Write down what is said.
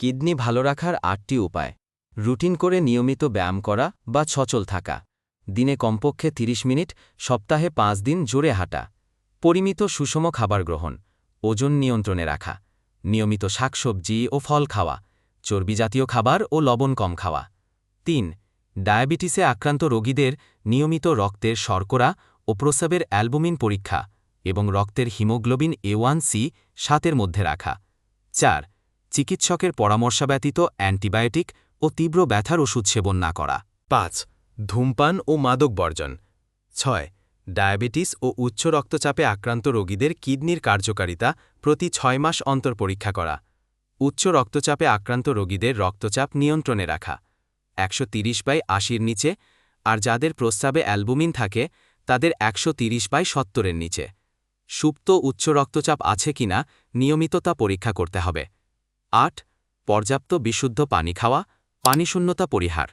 Kidney ভালো রাখার আটটি উপায়। রুটিন করে নিয়মিত ব্যায়াম করা বা সচল থাকা। দিনে কমপক্ষে ৩০ মিনিট, সপ্তাহে পাঁচ দিন জোরে হাঁটা। পরিমিত সুষম খাবার গ্রহণ। ওজন নিয়ন্ত্রণে রাখা। নিয়মিত শাকসবজি ও ফল খাওয়া। চর্বিজাতীয় খাবার ও লবণ কম খাওয়া। তিন, ডায়াবেটিসে আক্রান্ত রোগীদের নিয়মিত রক্তের শর্করা ও প্রস্রাবের অ্যালবুমিন পরীক্ষা এবং রক্তের হিমোগ্লোবিন এ ওয়ান সি সাতের মধ্যে রাখা। চার চিকিৎসকের পরামর্শ ব্যতীত অ্যান্টিবায়োটিক ও তীব্র ব্যথার ওষুধ সেবন না করা। পাঁচ, ধূমপান ও মাদক বর্জন। ছয়, ডায়াবেটিস ও উচ্চ রক্তচাপে আক্রান্ত রোগীদের কিডনির কার্যকারিতা প্রতি ছয় মাস অন্তর পরীক্ষা করা। উচ্চ রক্তচাপে আক্রান্ত রোগীদের রক্তচাপ নিয়ন্ত্রণে রাখা। একশো তিরিশ বাই আশির নিচে, আর যাদের প্রস্রাবে অ্যালবুমিন থাকে, তাদের একশো তিরিশ বাই সত্তরের নিচে। সুপ্ত উচ্চ রক্তচাপ আছে কিনা নিয়মিত তা পরীক্ষা করতে হবে। আট পর্যাপ্ত বিশুদ্ধ পানি খাওয়া পানিশূন্যতা পরিহার।